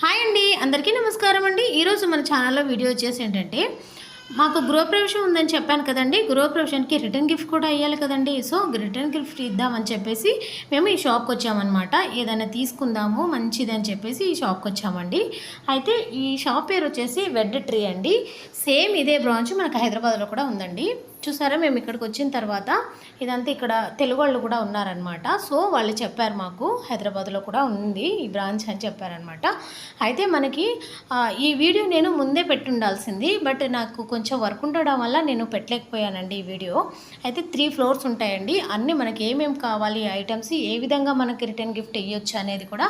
Hi అండి అందరికీ నమస్కారం అండి. ఈరోజు మన ఛానల్లో వీడియో వచ్చేసి ఏంటంటే మాకు గృహప్రవేశం ఉందని చెప్పాను కదండి. గృహప్రవేశానికి రిటర్న్ గిఫ్ట్ కూడా ఇవ్వాలి కదండి. సో రిటర్న్ గిఫ్ట్ ఇద్దామని చెప్పేసి మేము ఈ షాప్కి వచ్చామన్నమాట. ఏదైనా తీసుకుందాము మంచిది అని చెప్పేసి ఈ షాప్కి వచ్చామండి. అయితే ఈ షాప్ పేరు వచ్చేసి వెడ్ ట్రీ అండి. సేమ్ ఇదే బ్రాంచ్ మనకు హైదరాబాద్లో కూడా ఉందండి. చూసారా? మేము ఇక్కడికి వచ్చిన తర్వాత ఇదంతా ఇక్కడ తెలుగు వాళ్ళు కూడా ఉన్నారనమాట సో వాళ్ళు చెప్పారు మాకు హైదరాబాద్లో కూడా ఉంది ఈ బ్రాంచ్ అని చెప్పారనమాట అయితే మనకి ఈ వీడియో నేను ముందే పెట్టుండాల్సింది బట్ నాకు కొంచెం వర్క్ ఉండడం వల్ల నేను పెట్టలేకపోయానండి ఈ వీడియో. అయితే త్రీ ఫ్లోర్స్ ఉంటాయండి. అన్నీ మనకి ఏమేమి కావాలి ఐటమ్స్ ఏ విధంగా మనకి రిటర్న్ గిఫ్ట్ ఇవ్వచ్చు అనేది కూడా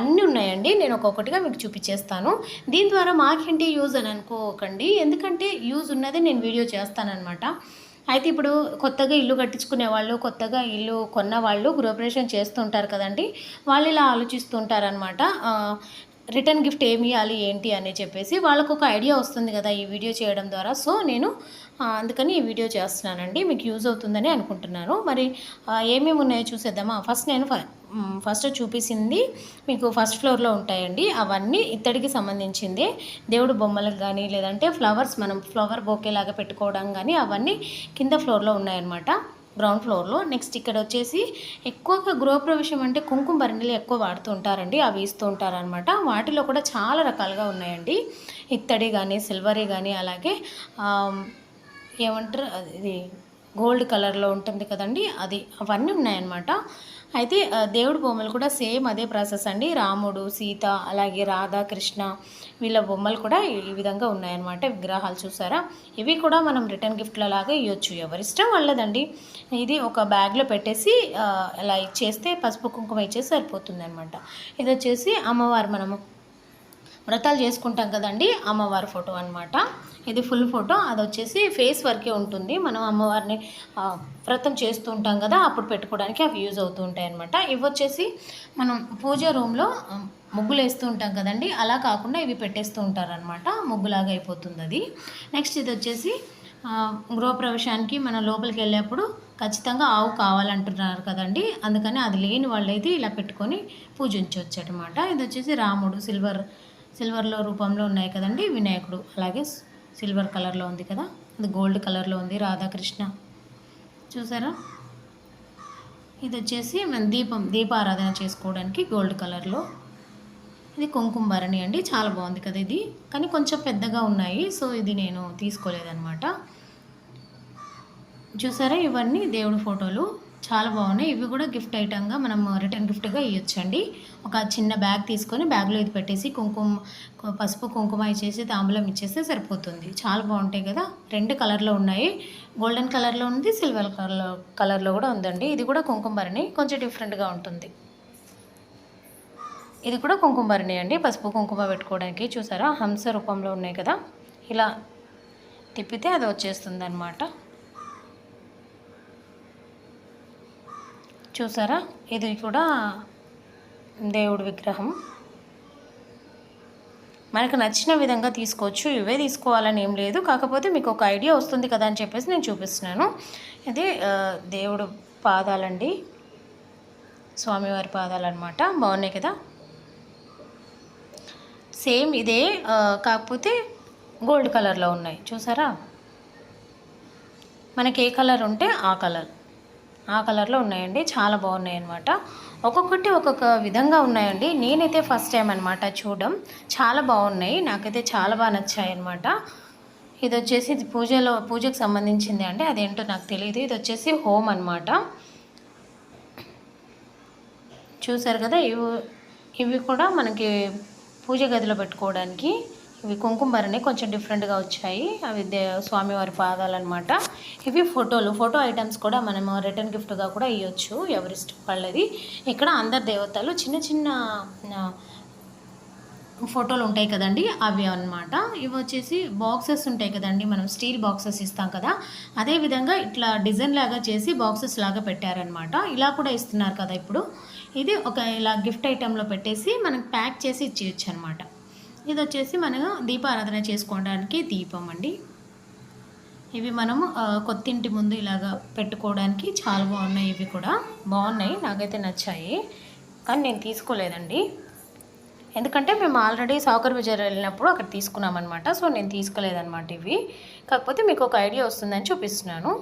అన్నీ ఉన్నాయండి. నేను ఒక్కొక్కటిగా మీకు చూపించేస్తాను దీని ద్వారా మాకేంటి యూజ్ అని అనుకోకండి. ఎందుకంటే యూజ్ ఉన్నది నేను వీడియో చేస్తానన్నమాట. అయితే ఇప్పుడు కొత్తగా ఇల్లు కట్టించుకునే వాళ్ళు కొత్తగా ఇల్లు కొన్న వాళ్ళు గృహప్రవేశం చేస్తుంటారు కదండి. వాళ్ళు ఇలా ఆలోచిస్తుంటారనమాట రిటర్న్ గిఫ్ట్ ఏమి ఇవ్వాలి ఏంటి అని చెప్పేసి వాళ్ళకు ఒక ఐడియా వస్తుంది కదా ఈ వీడియో చేయడం ద్వారా. సో నేను అందుకని ఈ వీడియో చేస్తున్నానండి. మీకు యూజ్ అవుతుందని అనుకుంటున్నాను. మరి ఏమేమి ఉన్నాయో చూసేద్దామా? ఫస్ట్ నేను ఫ- ఫస్ట్ చూపించింది మీకు ఫస్ట్ ఫ్లోర్లో ఉంటాయండి. అవన్నీ ఇత్తడికి సంబంధించింది. దేవుడు బొమ్మలకు కానీ లేదంటే ఫ్లవర్స్ మనం ఫ్లవర్ బొకే లాగా పెట్టుకోవడం కానీ అవన్నీ కింద ఫ్లోర్లో ఉన్నాయన్నమాట. గ్రౌండ్ ఫ్లోర్లో నెక్స్ట్ ఇక్కడ వచ్చేసి ఎక్కువగా గృహప్రవేశం అంటే కుంకుమ భరణిలు ఎక్కువ వాడుతూ ఉంటారండి. అవి ఇస్తూ ఉంటారనమాట వాటిలో కూడా చాలా రకాలుగా ఉన్నాయండి. ఇత్తడి కానీ సిల్వరీ కానీ అలాగే ఏమంటారు అది- ఇది గోల్డ్ కలర్లో ఉంటుంది కదండి. అది అవన్నీ ఉన్నాయన్నమాట. అయితే దేవుడి బొమ్మలు కూడా సేమ్ అదే ప్రాసెస్ అండి. రాముడు సీత అలాగే రాధా కృష్ణ వీళ్ళ బొమ్మలు కూడా ఈ- విధంగా ఉన్నాయన్నమాట. విగ్రహాలు చూసారా? ఇవి కూడా మనం రిటర్న్ గిఫ్ట్ల లాగా ఇవ్వచ్చు ఎవరిష్టం వాళ్ళదండి. ఇది ఒక బ్యాగ్లో పెట్టేసి అలా ఇలా ఇచ్చేస్తే పసుపు కుంకుమ ఇచ్చేసి సరిపోతుంది అనమాట ఇది వచ్చేసి అమ్మవారు మనము వ్రతాలు చేసుకుంటాం కదండి అమ్మవారి ఫోటో అనమాట ఇది ఫుల్ ఫోటో అది వచ్చేసి ఫేస్ వరకే ఉంటుంది. మనం అమ్మవారిని వ్రతం చేస్తూ ఉంటాం కదా అప్పుడు పెట్టుకోవడానికి అవి యూజ్ అవుతూ ఉంటాయి అనమాట ఇవి వచ్చేసి మనం పూజ రూమ్లో ముగ్గులు వేస్తూ ఉంటాం కదండి అలా కాకుండా ఇవి పెట్టేస్తూ ఉంటారనమాట ముగ్గులాగా అయిపోతుంది అది నెక్స్ట్ ఇది వచ్చేసి గృహప్రవేశానికి మనం లోపలికి వెళ్ళేప్పుడు ఖచ్చితంగా ఆవు కావాలంటున్నారు కదండి అందుకని అది లేని వాళ్ళైతే ఇలా పెట్టుకొని పూజించవచ్చు అనమాట ఇది వచ్చేసి రాముడు సిల్వర్ సిల్వర్లో రూపంలో ఉన్నాయి కదండి వినాయకుడు. అలాగే సిల్వర్ కలర్లో ఉంది కదా అది గోల్డ్ కలర్లో ఉంది రాధాకృష్ణ. చూసారా? ఇది వచ్చేసి మన దీపం దీపారాధన చేసుకోవడానికి గోల్డ్ కలర్లో. ఇది కుంకుమభరణి అండి చాలా బాగుంది కదా ఇది. కానీ కొంచెం పెద్దగా ఉన్నాయి సో ఇది నేను తీసుకోలేదన్నమాట. చూసారా ఇవన్నీ దేవుడి ఫోటోలు? చాలా బాగున్నాయి. ఇవి కూడా గిఫ్ట్ ఐటమ్గా మనం రిటర్న్ గిఫ్ట్గా ఇవ్వచ్చండి ఒక చిన్న బ్యాగ్ తీసుకొని బ్యాగ్లో ఇది పెట్టేసి కుంకుమ పసుపు కుంకుమ ఇచ్చేసి తాంబూలం ఇచ్చేస్తే సరిపోతుంది. చాలా బాగుంటాయి కదా? రెండు కలర్లో ఉన్నాయి. గోల్డెన్ కలర్లో ఉంది సిల్వర్ కలర్లో కలర్లో కూడా ఉందండి. ఇది కూడా కుంకుమ భరణి కొంచెం డిఫరెంట్గా ఉంటుంది. ఇది కూడా కుంకుమ భరణి అండి. పసుపు కుంకుమ పెట్టుకోవడానికి చూసారా? హంస రూపంలో ఉన్నాయి కదా? ఇలా తిప్పితే అది వచ్చేస్తుంది అనమాట చూసారా? ఇది కూడా దేవుడి విగ్రహం. మనకు నచ్చిన విధంగా తీసుకోవచ్చు. ఇవే తీసుకోవాలని ఏం లేదు. కాకపోతే మీకు ఒక ఐడియా వస్తుంది కదా అని చెప్పేసి నేను చూపిస్తున్నాను. ఇది దేవుడు పాదాలండి. స్వామివారి పాదాలు అనమాట బాగున్నాయి కదా? సేమ్ ఇదే కాకపోతే గోల్డ్ కలర్లో ఉన్నాయి. చూసారా? మనకి ఏ కలర్ ఉంటే ఆ కలర్. ఆ కలర్లో ఉన్నాయండి. చాలా బాగున్నాయి అనమాట ఒక్కొక్కటి ఒక్కొక్క విధంగా ఉన్నాయండి. నేనైతే ఫస్ట్ టైం అనమాట చూడడం. చాలా బాగున్నాయి. నాకైతే చాలా బాగా నచ్చాయి అనమాట ఇది వచ్చేసి ఇది పూజలో పూజకు సంబంధించింది అండి. అదేంటో నాకు తెలియదు ఇది వచ్చేసి హోమ్ అనమాట చూసారు కదా ఇవి ఇవి కూడా మనకి పూజ గదిలో పెట్టుకోవడానికి ఇవి కుంకుమరనే కొంచెం డిఫరెంట్గా వచ్చాయి. అవి దే స్వామివారి పాదాలు అనమాట ఇవి ఫోటోలు. ఫోటో ఐటమ్స్ కూడా మనము రిటర్న్ గిఫ్ట్గా కూడా ఇవ్వచ్చు ఎవరిష్టం వాళ్ళది ఇక్కడ అందరు దేవతలు చిన్న చిన్న ఫోటోలు ఉంటాయి కదండి. అవి అన్నమాట. ఇవి వచ్చేసి బాక్సెస్ ఉంటాయి కదండి. మనం స్టీల్ బాక్సెస్ ఇస్తాం కదా. అదే విధంగా ఇట్లా డిజైన్ లాగా చేసి బాక్సెస్ లాగా పెట్టారనమాట ఇలా కూడా ఇస్తున్నారు కదా ఇప్పుడు. ఇది ఒక ఇలా గిఫ్ట్ ఐటెంలో పెట్టేసి మనం ప్యాక్ చేసి ఇచ్చేయచ్చు అనమాట ఇది వచ్చేసి మనం దీపారాధన చేసుకోవడానికి దీపం అండి ఇవి మనము కొత్తింటి ముందు ఇలాగా పెట్టుకోవడానికి చాలా బాగున్నాయి ఇవి కూడా. బాగున్నాయి నాకైతే నచ్చాయి. కానీ నేను తీసుకోలేదండి. ఎందుకంటే మేము ఆల్రెడీ సౌకర్ బజార్ వెళ్ళినప్పుడు అక్కడ తీసుకున్నామన్నమాట. సో నేను తీసుకోలేదన్నమాట ఇవి. కాకపోతే మీకు ఒక ఐడియా వస్తుందని చూపిస్తున్నాను.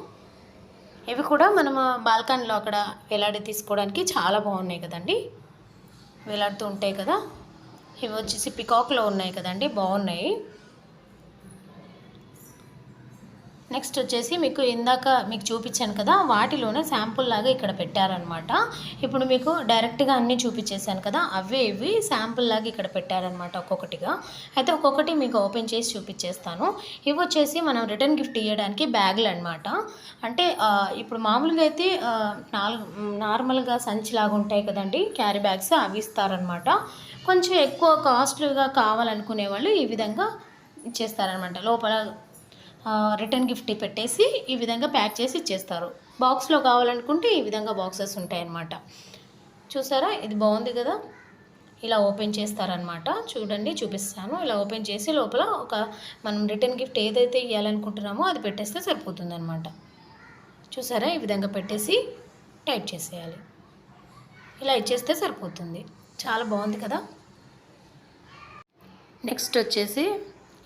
ఇవి కూడా మనము బాల్కనీలో అక్కడ వేలాడి తీసుకోవడానికి చాలా బాగున్నాయి కదండి. వేలాడుతూ ఉంటాయి కదా. ఇవి వచ్చేసి పికాక్లో ఉన్నాయి కదండి బాగున్నాయి. నెక్స్ట్ వచ్చేసి మీకు ఇందాక మీకు చూపించాను కదా వాటిలోనే శాంపుల్ లాగా ఇక్కడ పెట్టారనమాట ఇప్పుడు మీకు డైరెక్ట్గా అన్నీ చూపించేశాను కదా అవే ఇవి శాంపుల్ లాగా ఇక్కడ పెట్టారనమాట ఒక్కొక్కటిగా. అయితే ఒక్కొక్కటి మీకు ఓపెన్ చేసి చూపించేస్తాను. ఇవి వచ్చేసి మనం రిటర్న్ గిఫ్ట్ ఇవ్వడానికి బ్యాగులు అనమాట అంటే ఇప్పుడు మామూలుగా అయితే నాలుగు నార్మల్గా సంచి లాగా ఉంటాయి కదండి క్యారీ బ్యాగ్స్ అవి ఇస్తారనమాట కొంచెం ఎక్కువ కాస్ట్లీగా కావాలనుకునే వాళ్ళు ఈ విధంగా ఇచ్చేస్తారనమాట లోపల రిటర్న్ గిఫ్ట్ పెట్టేసి ఈ విధంగా ప్యాక్ చేసి ఇచ్చేస్తారు. బాక్స్లో కావాలనుకుంటే ఈ విధంగా బాక్సెస్ ఉంటాయన్నమాట. చూసారా? ఇది బాగుంది కదా? ఇలా ఓపెన్ చేస్తారనమాట చూడండి చూపిస్తాను. ఇలా ఓపెన్ చేసి లోపల ఒక మనం రిటర్న్ గిఫ్ట్ ఏదైతే ఇవ్వాలనుకుంటున్నామో అది పెట్టేస్తే సరిపోతుందనమాట చూసారా? ఈ విధంగా పెట్టేసి టైప్ చేసేయాలి. ఇలా ఇచ్చేస్తే సరిపోతుంది. చాలా బాగుంది కదా? నెక్స్ట్ వచ్చేసి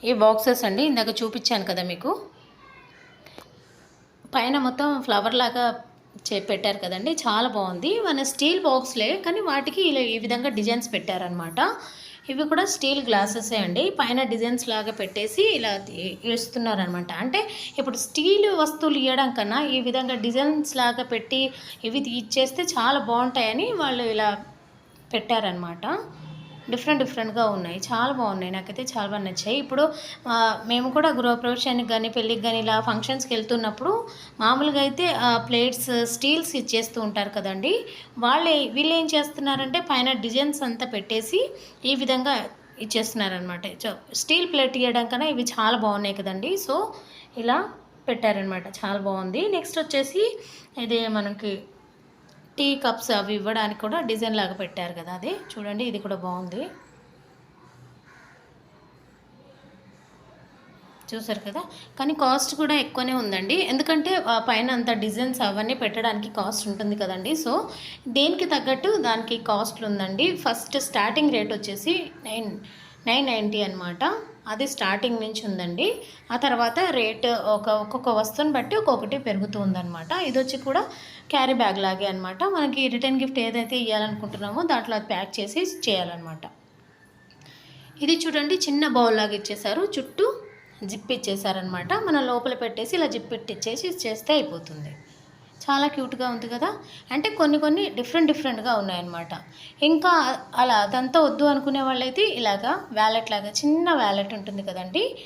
ఈ బాక్సెస్ అండి. ఇందాక చూపించాను కదా మీకు. పైన మొత్తం ఫ్లవర్ లాగా చే పెట్టారు కదండి. చాలా బాగుంది. మన స్టీల్ బాక్స్లే కానీ వాటికి ఇలా ఈ విధంగా డిజైన్స్ పెట్టారనమాట ఇవి కూడా స్టీల్ గ్లాసెసే అండి. పైన డిజైన్స్ లాగా పెట్టేసి ఇలా తీ- ఇస్తున్నారనమాట అంటే ఇప్పుడు స్టీల్ వస్తువులు ఇవ్వడం కన్నా ఈ విధంగా డిజైన్స్ లాగా పెట్టి ఇవి ఇచ్చేస్తే చాలా బాగుంటాయని వాళ్ళు ఇలా పెట్టారనమాట డిఫరెంట్ డిఫరెంట్గా ఉన్నాయి. చాలా బాగున్నాయి. నాకైతే చాలా బాగా నచ్చాయి. ఇప్పుడు మేము కూడా గృహప్రవేశానికి కానీ పెళ్ళికి కానీ ఇలా ఫంక్షన్స్కి వెళ్తున్నప్పుడు మామూలుగా అయితే ప్లేట్స్ స్టీల్స్ ఇచ్చేస్తూ ఉంటారు కదండి. వాళ్ళే వీళ్ళు ఏం చేస్తున్నారంటే పైన డిజైన్స్ అంతా పెట్టేసి ఈ విధంగా ఇచ్చేస్తున్నారనమాట స్టీల్ ప్లేట్ ఇవ్వడం కన్నా ఇవి చాలా బాగున్నాయి కదండి. సో ఇలా పెట్టారనమాట చాలా బాగుంది. నెక్స్ట్ వచ్చేసి ఇది మనకి టీ కప్స్ అవి ఇవ్వడానికి కూడా డిజైన్ లాగా పెట్టారు కదా అది. చూడండి ఇది కూడా బాగుంది. చూసారు కదా? కానీ కాస్ట్ కూడా ఎక్కువనే ఉందండి. ఎందుకంటే పైన అంత డిజైన్స్ అవన్నీ పెట్టడానికి కాస్ట్ ఉంటుంది కదండి. సో దేనికి తగ్గట్టు దానికి కాస్ట్లు ఉందండి. ఫస్ట్ స్టార్టింగ్ రేట్ వచ్చేసి నైన్ నైన్ నైంటీ అనమాట అది స్టార్టింగ్ నుంచి ఉందండి. ఆ తర్వాత రేట్ ఒక ఒక్కొక్క వస్తువుని బట్టి ఒక్కొక్కటి పెరుగుతూ ఉందన్నమాట. ఇది వచ్చి కూడా క్యారీ బ్యాగ్ లాగే అనమాట మనకి రిటర్న్ గిఫ్ట్ ఏదైతే ఇవ్వాలనుకుంటున్నామో దాంట్లో అది ప్యాక్ చేసి చేయాలన్నమాట. ఇది చూడండి చిన్న బౌల్ లాగా ఇచ్చేసారు చుట్టూ జిప్ ఇచ్చేసారనమాట మనం లోపల పెట్టేసి ఇలా జిప్ పెట్టిచ్చేసి చేస్తే అయిపోతుంది. చాలా క్యూట్గా ఉంది కదా? అంటే కొన్ని కొన్ని డిఫరెంట్ డిఫరెంట్గా ఉన్నాయన్నమాట. ఇంకా అలా అదంతా వద్దు అనుకునే వాళ్ళైతే ఇలాగా వ్యాలెట్ లాగా చిన్న వ్యాలెట్ ఉంటుంది కదండి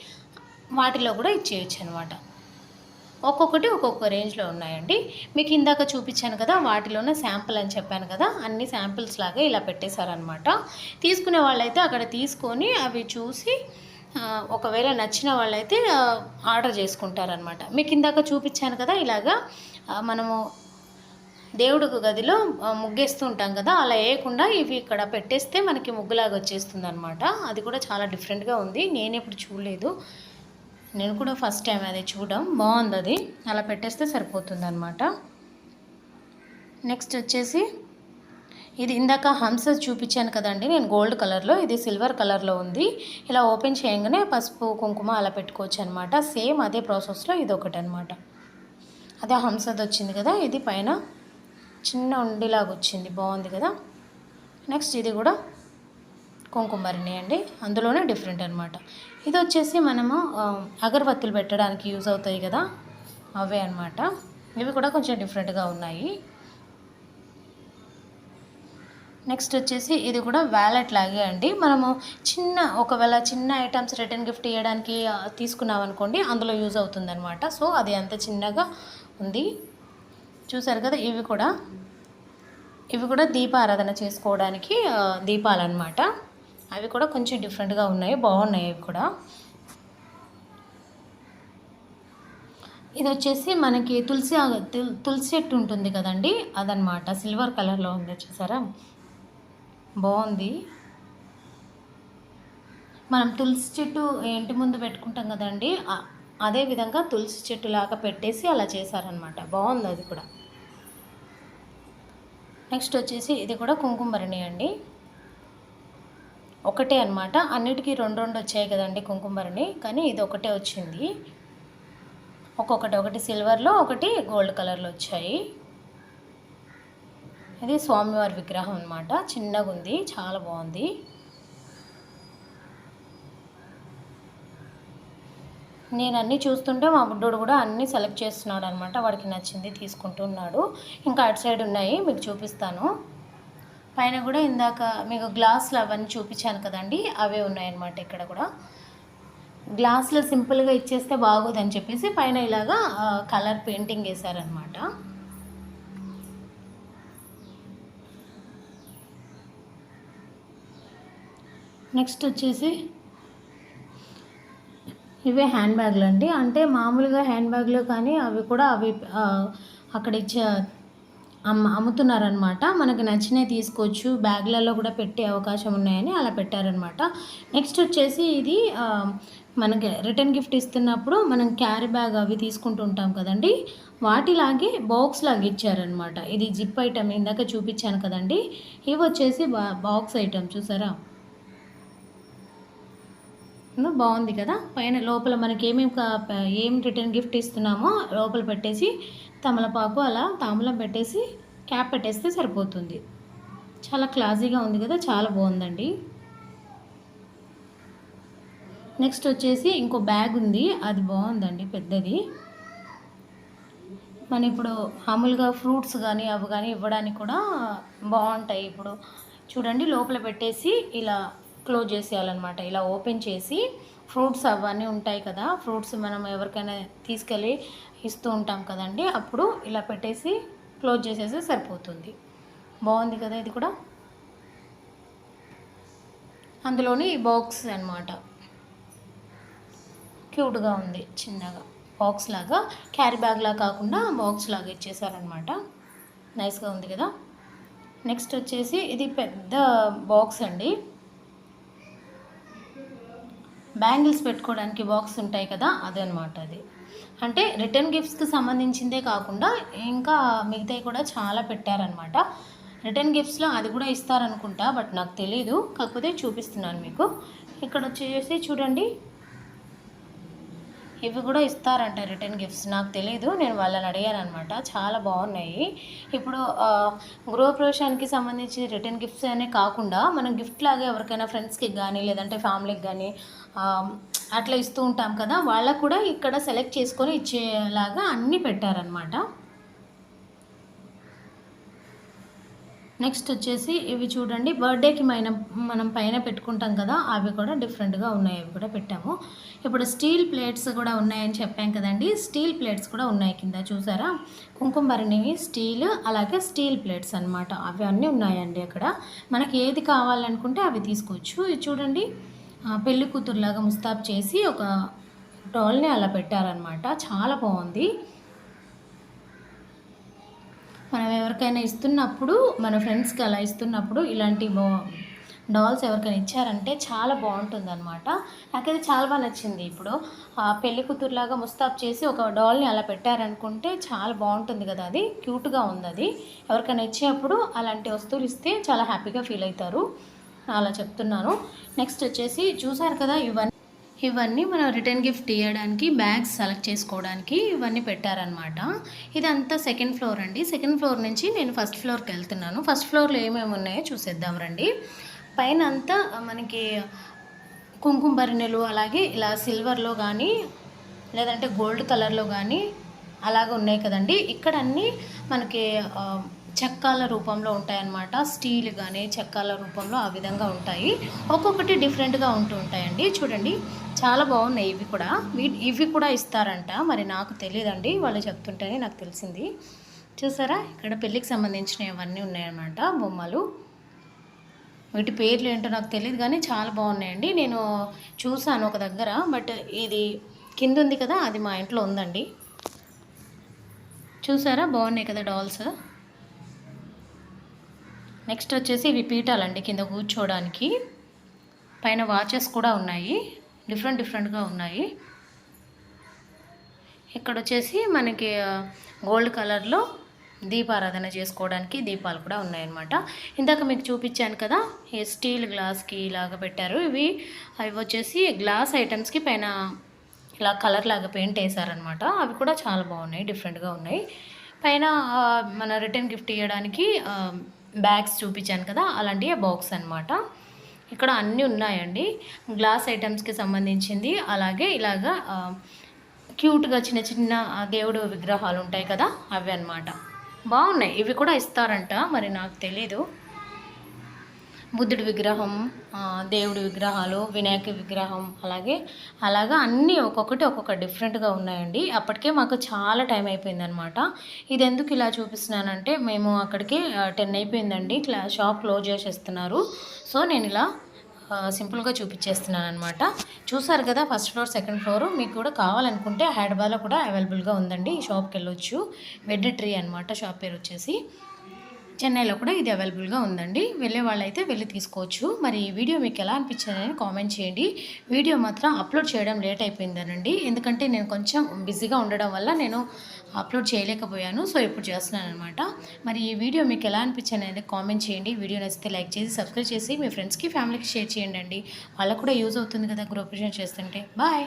వాటిలో కూడా ఇచ్చేయచ్చు అనమాట ఒక్కొక్కటి ఒక్కొక్క రేంజ్లో ఉన్నాయండి. మీకు ఇందాక చూపించాను కదా వాటిలోనే శాంపుల్ అని చెప్పాను కదా అన్ని శాంపిల్స్ లాగా ఇలా పెట్టేశారనమాట తీసుకునే వాళ్ళైతే అక్కడ తీసుకొని అవి చూసి ఒకవేళ నచ్చిన వాళ్ళైతే ఆర్డర్ చేసుకుంటారనమాట మీకు ఇందాక చూపించాను కదా ఇలాగా మనము దేవుడికి గదిలో ముగ్గేస్తూ ఉంటాం కదా అలా వేయకుండా ఇవి ఇక్కడ పెట్టేస్తే మనకి ముగ్గులాగా వచ్చేస్తుంది అనమాట అది కూడా చాలా డిఫరెంట్గా ఉంది. నేను ఎప్పుడు చూడలేదు. నేను కూడా ఫస్ట్ టైం అది చూడడం. బాగుంది అది అలా పెట్టేస్తే సరిపోతుంది అనమాట నెక్స్ట్ వచ్చేసి ఇది ఇందాక హంస చూపించాను కదండి. నేను గోల్డ్ కలర్లో ఇది సిల్వర్ కలర్లో ఉంది. ఇలా ఓపెన్ చేయగానే పసుపు కుంకుమ అలా పెట్టుకోవచ్చు అనమాట సేమ్ అదే ప్రాసెస్లో ఇది ఒకటి అనమాట అదే హంసది వచ్చింది కదా ఇది పైన చిన్న ఉండిలాగా వచ్చింది. బాగుంది కదా? నెక్స్ట్ ఇది కూడా కుంకుమరిని అండి. అందులోనే డిఫరెంట్ అనమాట ఇది వచ్చేసి మనము అగరబత్తులు పెట్టడానికి యూజ్ అవుతాయి కదా అవే అనమాట ఇవి కూడా కొంచెం డిఫరెంట్గా ఉన్నాయి. నెక్స్ట్ వచ్చేసి ఇది కూడా వ్యాలెట్ లాగే అండి. మనము చిన్న ఒకవేళ చిన్న ఐటమ్స్ రిటర్న్ గిఫ్ట్ ఇవ్వడానికి తీసుకున్నాం అనుకోండి అందులో యూజ్ అవుతుంది అనమాట సో అది అంత చిన్నగా ఉంది. చూసారు కదా ఇవి కూడా ఇవి కూడా దీపారాధన చేసుకోవడానికి దీపాలన్నమాట అవి కూడా కొంచెం డిఫరెంట్గా ఉన్నాయి బాగున్నాయి అవి కూడా. ఇది వచ్చేసి మనకి తులసి తుల్- తులసి చెట్టు ఉంటుంది కదండి అదనమాట సిల్వర్ కలర్లో ఉంది చూసారా? బాగుంది. మనం తులసి చెట్టు ఇంటి ముందు పెట్టుకుంటాం కదండి అదేవిధంగా అదే విధంగా తులసి చెట్టు లాగా పెట్టేసి అలా చేశారనమాట బాగుంది అది కూడా. నెక్స్ట్ వచ్చేసి ఇది కూడా కుంకుమరణి అండి. ఒకటే అనమాట అన్నిటికీ రెండు రెండు వచ్చాయి కదండి కుంకుమరిని. కానీ ఇది ఒకటే వచ్చింది. ఒక్కొక్కటి ఒకటి సిల్వర్లో ఒకటి గోల్డ్ కలర్లో వచ్చాయి. ఇది స్వామివారి విగ్రహం అనమాట చిన్నగా ఉంది చాలా బాగుంది. నేను అన్నీ చూస్తుంటే మా బుడ్డోడు కూడా అన్నీ సెలెక్ట్ చేస్తున్నాడు అనమాట వాడికి నచ్చింది తీసుకుంటున్నాడు ఇంకా అటు సైడ్ ఉన్నాయి మీకు చూపిస్తాను. పైన కూడా ఇందాక మీకు గ్లాసులు అవన్నీ చూపించాను కదండి అవే ఉన్నాయన్నమాట ఇక్కడ కూడా. గ్లాసులు సింపుల్గా ఇచ్చేస్తే బాగోదని చెప్పేసి పైన ఇలాగా కలర్ పెయింటింగ్ వేశారనమాట నెక్స్ట్ వచ్చేసి ఇవే హ్యాండ్ బ్యాగ్లు అండి అంటే మామూలుగా హ్యాండ్ బ్యాగ్లు కానీ అవి కూడా అవి అక్కడ ఇచ్చే అమ్ముతున్నారనమాట మనకి నచ్చినవి తీసుకోవచ్చు. బ్యాగ్లలో కూడా పెట్టే అవకాశం ఉన్నాయని అలా పెట్టారనమాట నెక్స్ట్ వచ్చేసి ఇది మనకి రిటర్న్ గిఫ్ట్ ఇస్తున్నప్పుడు మనం క్యారీ బ్యాగ్ అవి తీసుకుంటూ ఉంటాం కదండి. వాటిలాగే బాక్స్ లాగా ఇచ్చారనమాట ఇది జిప్ ఐటమ్ ఇందాక చూపించాను కదండి. ఇవి వచ్చేసి బా బాక్స్ ఐటమ్ చూసారా? బాగుంది కదా. పైన లోపల మనకి ఏమేమి ఏం రిటర్న్ గిఫ్ట్ ఇస్తున్నామో లోపల పెట్టేసి తమలపాకు అలా తాంబూలం పెట్టేసి క్యాప్ పెట్టేస్తే సరిపోతుంది. చాలా క్లాజీగా ఉంది కదా చాలా బాగుందండి. నెక్స్ట్ వచ్చేసి ఇంకో బ్యాగ్ ఉంది అది బాగుందండి పెద్దది. మన ఇప్పుడు మామూలుగా ఫ్రూట్స్ కానీ అవి కానీ ఇవ్వడానికి కూడా బాగుంటాయి. ఇప్పుడు చూడండి లోపల పెట్టేసి ఇలా క్లోజ్ చేసేయాలన్నమాట. ఇలా ఓపెన్ చేసి ఫ్రూట్స్ అవన్నీ ఉంటాయి కదా ఫ్రూట్స్ మనం ఎవరికైనా తీసుకెళ్ళి ఇస్తూ ఉంటాం కదండి అప్పుడు ఇలా పెట్టేసి క్లోజ్ చేసేస్తే సరిపోతుంది. బాగుంది కదా ఇది కూడా? అందులోని బాక్స్ అన్నమాట. క్యూట్గా ఉంది చిన్నగా. బాక్స్ లాగా క్యారీ బ్యాగ్లా కాకుండా బాక్స్ లాగా ఇచ్చేసారనమాట నైస్గా ఉంది కదా? నెక్స్ట్ వచ్చేసి ఇది పెద్ద బాక్స్ అండి. బ్యాంగిల్స్ పెట్టుకోవడానికి బాక్స్ ఉంటాయి కదా అదనమాట అది. అంటే రిటర్న్ గిఫ్ట్స్కి సంబంధించిందే కాకుండా ఇంకా మిగతావి కూడా చాలా పెట్టారనమాట రిటర్న్ గిఫ్ట్స్లో అది కూడా ఇస్తారనుకుంటా బట్ నాకు తెలీదు. కాకపోతే చూపిస్తున్నాను మీకు. ఇక్కడ వచ్చేసి చూడండి ఇవి కూడా ఇస్తారంట రిటర్న్ గిఫ్ట్స్. నాకు తెలియదు నేను వాళ్ళని అడిగాను అనమాట చాలా బాగున్నాయి. ఇప్పుడు గృహప్రవేశానికి సంబంధించి రిటర్న్ గిఫ్ట్స్ అనే కాకుండా మనం గిఫ్ట్ లాగా ఎవరికైనా ఫ్రెండ్స్కి కానీ లేదంటే ఫ్యామిలీకి కానీ అట్లా ఇస్తూ ఉంటాం కదా వాళ్ళకు కూడా ఇక్కడ సెలెక్ట్ చేసుకొని ఇచ్చేలాగా అన్నీ పెట్టారనమాట నెక్స్ట్ వచ్చేసి ఇవి చూడండి. బర్త్డేకి మనం మనం పైన పెట్టుకుంటాం కదా అవి కూడా డిఫరెంట్గా ఉన్నాయి. అవి కూడా పెట్టాము. ఇప్పుడు స్టీల్ ప్లేట్స్ కూడా ఉన్నాయని చెప్పాం కదండి. స్టీల్ ప్లేట్స్ కూడా ఉన్నాయి కింద చూసారా? కుంకుమ స్టీల్ అలాగే స్టీల్ ప్లేట్స్ అన్నమాట. అవి అన్నీ ఉన్నాయండి అక్కడ. మనకి ఏది కావాలనుకుంటే అవి తీసుకోవచ్చు. ఇది చూడండి. పెళ్ళి కూతురులాగా ముస్తాబ్ చేసి ఒక డోల్ని అలా పెట్టారనమాట చాలా బాగుంది. మనం ఎవరికైనా ఇస్తున్నప్పుడు మన ఫ్రెండ్స్కి అలా ఇస్తున్నప్పుడు ఇలాంటి డాల్స్ ఎవరికైనా ఇచ్చారంటే చాలా బాగుంటుంది అనమాట నాకైతే చాలా బాగా నచ్చింది ఇప్పుడు. పెళ్ళి కూతురులాగా ముస్తాబ్ చేసి ఒక డాల్ని అలా పెట్టారనుకుంటే చాలా బాగుంటుంది కదా అది. క్యూట్గా ఉంది అది ఎవరికైనా ఇచ్చేటప్పుడు అలాంటి వస్తువులు ఇస్తే చాలా హ్యాపీగా ఫీల్ అవుతారు. అలా చెప్తున్నాను. నెక్స్ట్ వచ్చేసి చూసారు కదా ఇవన్నీ ఇవన్నీ మనం రిటర్న్ గిఫ్ట్ ఇవ్వడానికి బ్యాగ్స్ సెలెక్ట్ చేసుకోవడానికి ఇవన్నీ పెట్టారనమాట ఇదంతా సెకండ్ ఫ్లోర్ అండి. సెకండ్ ఫ్లోర్ నుంచి నేను ఫస్ట్ ఫ్లోర్కి వెళ్తున్నాను. ఫస్ట్ ఫ్లోర్లో ఏమేమి ఉన్నాయో చూసేద్దాం రండి. పైన అంతా మనకి కుంకుమ భరిణెలు అలాగే ఇలా సిల్వర్లో కానీ లేదంటే గోల్డ్ కలర్లో కానీ అలాగే ఉన్నాయి కదండి. ఇక్కడ అన్నీ మనకి చెక్కాల రూపంలో ఉంటాయన్నమాట. స్టీల్ కానీ చెక్కాల రూపంలో ఆ విధంగా ఉంటాయి. ఒక్కొక్కటి డిఫరెంట్గా ఉంటూ ఉంటాయండి. చూడండి. చాలా బాగున్నాయి ఇవి కూడా. ఇవి కూడా ఇస్తారంట. మరి నాకు తెలియదండి. వాళ్ళు చెప్తుంటేనే నాకు తెలిసింది. చూసారా? ఇక్కడ పెళ్ళికి సంబంధించినవి అవన్నీ ఉన్నాయన్నమాట బొమ్మలు. వీటి పేర్లు ఏంటో నాకు తెలియదు కానీ చాలా బాగున్నాయండి. నేను చూసాను ఒక దగ్గర బట్ ఇది కింద ఉంది కదా అది మా ఇంట్లో ఉందండి. చూసారా? బాగున్నాయి కదా డాల్స్. నెక్స్ట్ వచ్చేసి ఇవి పీఠాలండి కింద కూర్చోవడానికి. పైన వాచెస్ కూడా ఉన్నాయి. డిఫరెంట్ డిఫరెంట్గా ఉన్నాయి. ఇక్కడ వచ్చేసి మనకి గోల్డ్ కలర్లో దీపారాధన చేసుకోవడానికి దీపాలు కూడా ఉన్నాయన్నమాట. ఇందాక మీకు చూపించాను కదా ఈ స్టీల్ గ్లాస్కి ఇలాగ పెట్టారు. ఇవి అవి వచ్చేసి గ్లాస్ ఐటమ్స్కి పైన ఇలా కలర్ లాగా పెయింట్ వేసారనమాట అవి కూడా చాలా బాగున్నాయి డిఫరెంట్గా ఉన్నాయి. పైన మన రిటర్న్ గిఫ్ట్ ఇవ్వడానికి బ్యాగ్స్ చూపించాను కదా అలాంటి బాక్స్ అనమాట ఇక్కడ అన్నీ ఉన్నాయండి. గ్లాస్ ఐటమ్స్కి సంబంధించింది. అలాగే ఇలాగా క్యూట్గా చిన్న చిన్న దేవుడు విగ్రహాలు ఉంటాయి కదా అవి అన్నమాట. బాగున్నాయి. ఇవి కూడా ఇస్తారంట. మరి నాకు తెలీదు. బుద్ధుడి విగ్రహం దేవుడి విగ్రహాలు వినాయక విగ్రహం అలాగే అలాగా అన్నీ ఒక్కొక్కటి ఒక్కొక్క డిఫరెంట్గా ఉన్నాయండి. అప్పటికే మాకు చాలా టైం అయిపోయిందనమాట ఇది ఎందుకు ఇలా చూపిస్తున్నానంటే మేము అక్కడికి టెన్ అయిపోయిందండి. క్లా షాప్ క్లోజ్ చేసేస్తున్నారు. సో నేను ఇలా సింపుల్గా చూపించేస్తున్నాను అనమాట చూసారు కదా ఫస్ట్ ఫ్లోర్ సెకండ్ ఫ్లోర్ మీకు కూడా కావాలనుకుంటే హైదరాబాద్లో కూడా అవైలబుల్గా ఉందండి. ఈ షాప్కి వెళ్ళొచ్చు వెడ్ ట్రీ అనమాట షాప్ పేరు వచ్చేసి. చెన్నైలో కూడా ఇది అవైలబుల్గా ఉందండి. వెళ్ళే వాళ్ళైతే వెళ్ళి తీసుకోవచ్చు. మరి ఈ వీడియో మీకు ఎలా అనిపించిందని కామెంట్ చేయండి. వీడియో మాత్రం అప్లోడ్ చేయడం లేట్ అయిపోయిందనండి. ఎందుకంటే నేను కొంచెం బిజీగా ఉండడం వల్ల నేను అప్లోడ్ చేయలేకపోయాను. సో ఇప్పుడు చేస్తున్నాను అనమాట మరి ఈ వీడియో మీకు ఎలా అనిపించింది అనేది కామెంట్ చేయండి. వీడియో నచ్చితే లైక్ చేసి సబ్స్క్రైబ్ చేసి మీ ఫ్రెండ్స్కి ఫ్యామిలీకి షేర్ చేయండి అండి వాళ్ళకు కూడా యూజ్ అవుతుంది కదా గ్రూప్ చేస్తుంటే. బాయ్!